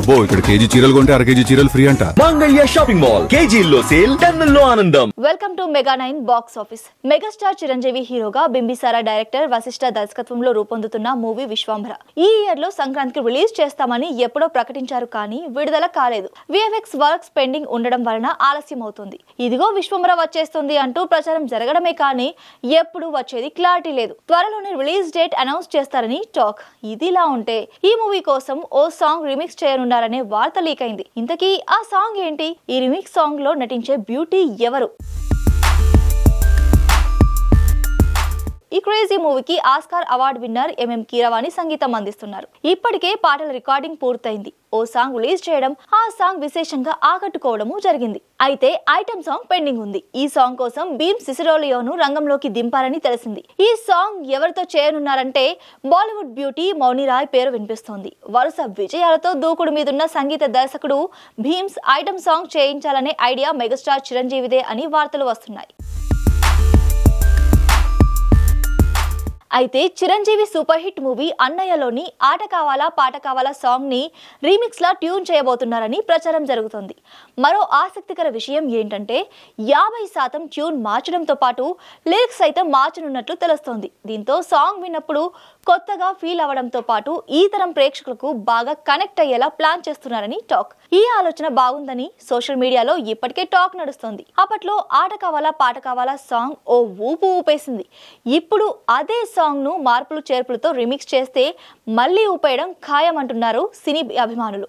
అబ్బో ఇక్కడ కేజీ చీరలు కొంటే అర కేజీ చీరలు ఫ్రీ అంట. Mangalya shopping mall. కేజీల్లో సేల్ టన్నుల్లో ఆనందం. Welcome to mega nine box office. Megastar Chiranjeevi హీరోగా బింబిసారా డైరెక్టర్ వశిష్ఠ దర్శకత్వంలో రూపొందుతున్న మూవీ విశ్వాంభర. ఈ ఇయర్లో సంక్రాంతికి రిలీజ్ చేస్తామని ఎప్పుడో ప్రకటించారు కానీ విడుదల కాలేదు. విఎఫ్ఎక్స్ వర్క్స్ పెండింగ్ ఉండడం వలన ఆలస్యం అవుతుంది ఇదిగో విశ్వంభర వచ్చేస్తుంది అంటూ ప్రచారం జరగడమే కానీ ఎప్పుడు వచ్చేది క్లారిటీ లేదు. త్వరలోనే రిలీజ్ డేట్ అనౌన్స్ చేస్తారని టాక్ ఇదిలా ఉంటే ఈ మూవీ కోసం ఓ సాంగ్ రిమిక్స్ చేయనున్నారనే వార్త లీక్ అయింది. ఇంతకీ ఆ సాంగ్ ఏంటి? ఈ రిమిక్స్ సాంగ్లో నటించే బ్యూటీ ఎవరు? క్రేజీ మూవీకి Oscar award winner MM Keeravani సంగీతం అందిస్తున్నారు. ఇప్పటికే పాటల రికార్డింగ్ పూర్తయింది. ఓ సాంగ్ రిలీజ్ చేయడం ఆ సాంగ్ విశేషంగా ఆకట్టుకోవడము జరిగింది. అయితే ఐటమ్ సాంగ్ పెండింగ్ ఉంది. ఈ సాంగ్ కోసం భీమ్ సిసిరోలియోను రంగంలోకి దింపారని తెలిసింది. ఈ సాంగ్ ఎవరితో చేయనున్నారంటే బాలీవుడ్ బ్యూటీ మౌనిరాయ్ పేరు వినిపిస్తోంది. వరుస విజయాలతో దూకుడు మీదున్న సంగీత దర్శకుడు భీమ్స్ ఐటమ్ సాంగ్ చేయించాలనే ఐడియా మెగాస్టార్ చిరంజీవిదే అని వార్తలు వస్తున్నాయి. అయితే చిరంజీవి సూపర్ హిట్ మూవీ అన్నయ్యలోని ఆట కావాలా పాట కావాలా సాంగ్ని రీమిక్స్లా ట్యూన్ చేయబోతున్నారని ప్రచారం జరుగుతోంది. మరో ఆసక్తికర విషయం ఏంటంటే యాభై శాతం ట్యూన్ మార్చడంతో పాటు లిరిక్స్ సైతం మార్చనున్నట్లు తెలుస్తోంది. దీంతో సాంగ్ విన్నప్పుడు కొత్తగా ఫీల్ అవ్వడంతో పాటు ఈ తరం ప్రేక్షకులకు బాగా కనెక్ట్ అయ్యేలా ప్లాన్ చేస్తున్నారని టాక్. ఈ ఆలోచన బాగుందని సోషల్ మీడియాలో ఇప్పటికే టాక్ నడుస్తోంది. అప్పట్లో ఆట కావాలా పాట కావాలా సాంగ్ ఓ ఊపు ఊపేసింది. ఇప్పుడు అదే సాంగ్ సాంగ్ను మార్పులు చేర్పులతో రిమిక్స్ చేస్తే మళ్ళీ ఊపేయడం ఖాయం అంటున్నారు సినీ అభిమానులు.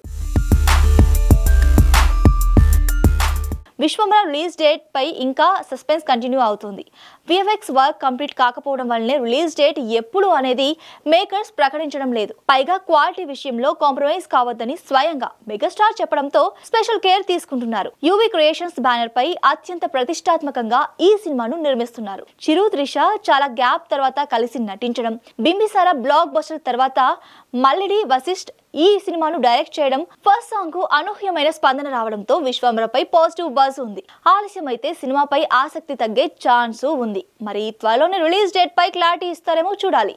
విశ్వంబర రిలీజ్ డేట్ పై ఇంకా సస్పెన్స్ కంటిన్యూ అవుతుంది. విఎఫ్ఎక్స్ వర్క్ కంప్లీట్ కాకపోవడం వల్లనే రిలీజ్ డేట్ ఎప్పుడు అనేది మేకర్స్ ప్రకటించడం లేదు. పైగా క్వాలిటీ విషయంలో కాంప్రమైజ్ కావద్దని స్వయంగా మెగాస్టార్ చెప్పడంతో స్పెషల్ కేర్ తీసుకుంటున్నారు. యూవి క్రియేషన్స్ బ్యానర్ పై అత్యంత ప్రతిష్టాత్మకంగా ఈ సినిమాను నిర్మిస్తున్నారు. చిరు త్రిష చాలా గ్యాప్ తర్వాత కలిసి నటించడం బింబిసారా బ్లాక్ బస్టర్ తర్వాత మల్లిడి వశిష్ఠ్ ఈ సినిమాను డైరెక్ట్ చేయడం ఫస్ట్ సాంగ్కు అనూహ్యమైన స్పందన రావడంతో విశ్వాంబరపై పాజిటివ్ బజ్ ఉంది. ఆలస్యం అయితే సినిమాపై ఆసక్తి తగ్గే ఛాన్స్ ఉంది. మరి త్వరలోనే రిలీజ్ డేట్ పై క్లారిటీ ఇస్తారేమో చూడాలి.